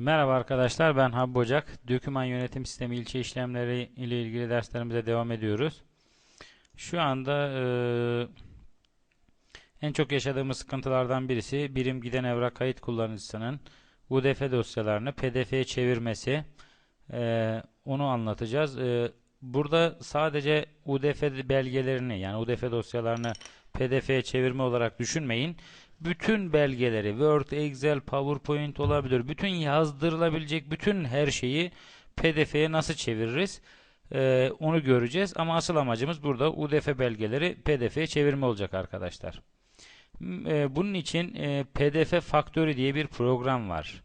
Merhaba arkadaşlar ben Habib Ocak. Döküman yönetim sistemi ilçe işlemleri ile ilgili derslerimize devam ediyoruz. Şu anda e, en çok yaşadığımız sıkıntılardan birisi birim giden evrak kayıt kullanıcısının UDF dosyalarını PDF'ye çevirmesi. E, onu anlatacağız. E, burada sadece UDF belgelerini yani UDF dosyalarını PDF'ye çevirme olarak düşünmeyin bütün belgeleri Word, Excel, PowerPoint olabilir. Bütün yazdırılabilecek bütün her şeyi PDF'ye nasıl çeviririz? Ee, onu göreceğiz. Ama asıl amacımız burada UDF belgeleri PDF'ye çevirme olacak arkadaşlar. Ee, bunun için e, PDF Factory diye bir program var.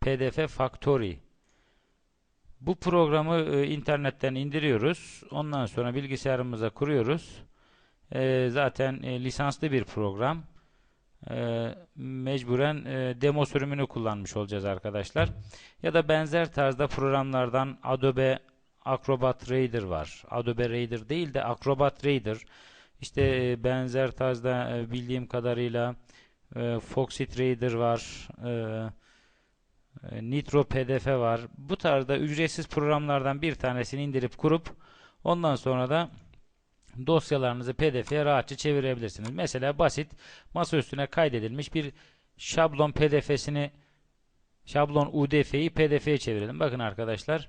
PDF Factory. Bu programı e, internetten indiriyoruz. Ondan sonra bilgisayarımıza kuruyoruz. E, zaten e, lisanslı bir program e, mecburen e, demo sürümünü kullanmış olacağız arkadaşlar. Ya da benzer tarzda programlardan Adobe Acrobat Reader var. Adobe Reader değil de Acrobat Reader. İşte e, benzer tarzda e, bildiğim kadarıyla e, Foxit Reader var. E, e Nitro PDF var. Bu tarzda ücretsiz programlardan bir tanesini indirip kurup ondan sonra da dosyalarınızı PDF'ye rahatça çevirebilirsiniz. Mesela basit masa üstüne kaydedilmiş bir şablon PDF'sini şablon UDF'yi PDF'ye çevirelim. Bakın arkadaşlar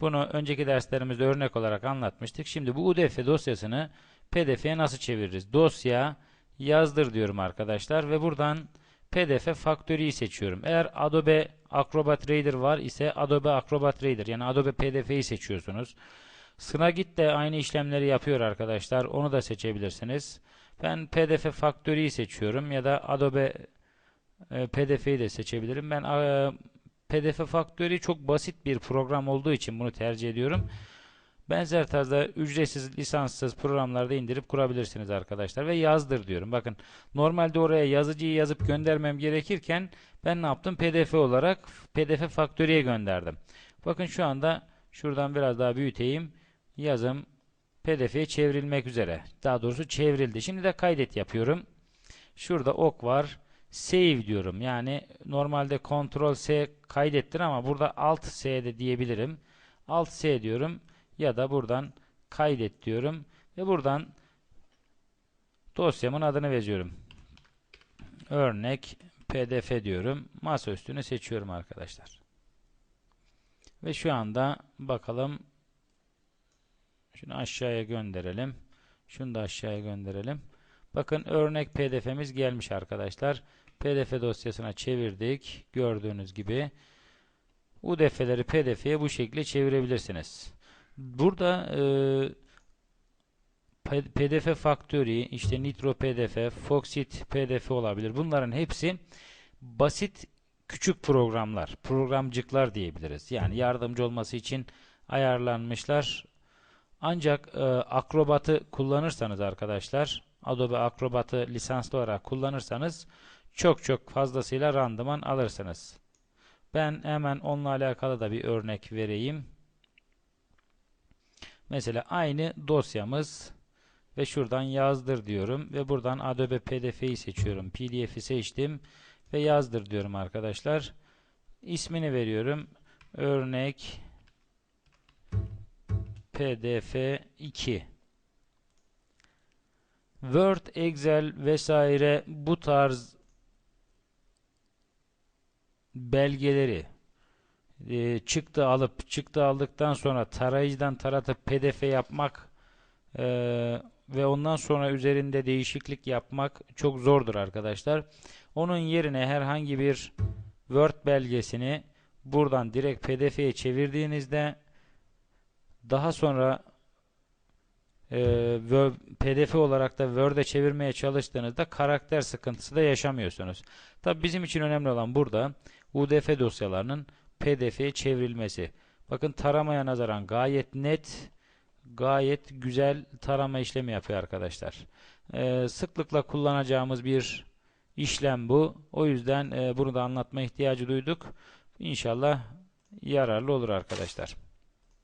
bunu önceki derslerimizde örnek olarak anlatmıştık. Şimdi bu UDF dosyasını PDF'ye nasıl çeviririz? Dosya yazdır diyorum arkadaşlar ve buradan PDF Factory'yi seçiyorum. Eğer Adobe Acrobat Reader var ise Adobe Acrobat Reader yani Adobe PDF'yi seçiyorsunuz. Snagit de aynı işlemleri yapıyor arkadaşlar. Onu da seçebilirsiniz. Ben PDF Factory'yi seçiyorum ya da Adobe e, PDF'yi de seçebilirim. Ben e, PDF Factory çok basit bir program olduğu için bunu tercih ediyorum. Benzer tarzda ücretsiz, lisanssız programlarda indirip kurabilirsiniz arkadaşlar. Ve yazdır diyorum. Bakın normalde oraya yazıcıyı yazıp göndermem gerekirken ben ne yaptım? PDF olarak PDF Factory'ye gönderdim. Bakın şu anda şuradan biraz daha büyüteyim yazım pdf'ye çevrilmek üzere. Daha doğrusu çevrildi. Şimdi de kaydet yapıyorum. Şurada ok var. Save diyorum. Yani normalde Ctrl S kaydettir ama burada Alt S de diyebilirim. Alt S diyorum ya da buradan kaydet diyorum ve buradan dosyamın adını veriyorum. Örnek pdf diyorum. Masa üstünü seçiyorum arkadaşlar. Ve şu anda bakalım şunu aşağıya gönderelim. Şunu da aşağıya gönderelim. Bakın örnek pdf'miz gelmiş arkadaşlar. pdf dosyasına çevirdik. Gördüğünüz gibi. UDF'leri pdf'ye bu şekilde çevirebilirsiniz. Burada e, pdf Factory, işte Nitro pdf, Foxit pdf olabilir. Bunların hepsi basit küçük programlar, programcıklar diyebiliriz. Yani yardımcı olması için ayarlanmışlar. Ancak e, Acrobat'ı kullanırsanız arkadaşlar, Adobe Acrobat'ı lisanslı olarak kullanırsanız çok çok fazlasıyla randıman alırsınız. Ben hemen onunla alakalı da bir örnek vereyim. Mesela aynı dosyamız ve şuradan yazdır diyorum ve buradan Adobe PDF'yi seçiyorum. PDF'i seçtim ve yazdır diyorum arkadaşlar. İsmini veriyorum. Örnek PDF 2 Word, Excel vesaire bu tarz belgeleri e, çıktı alıp çıktı aldıktan sonra tarayıcıdan taratıp pdf yapmak e, ve ondan sonra üzerinde değişiklik yapmak çok zordur arkadaşlar. Onun yerine herhangi bir Word belgesini buradan direkt pdf'ye çevirdiğinizde daha sonra e, PDF olarak da Word'e çevirmeye çalıştığınızda karakter sıkıntısı da yaşamıyorsunuz. Tabi bizim için önemli olan burada UDF dosyalarının PDF'ye çevrilmesi. Bakın taramaya nazaran gayet net, gayet güzel tarama işlemi yapıyor arkadaşlar. Ee, sıklıkla kullanacağımız bir işlem bu. O yüzden e, bunu da anlatma ihtiyacı duyduk. İnşallah yararlı olur arkadaşlar.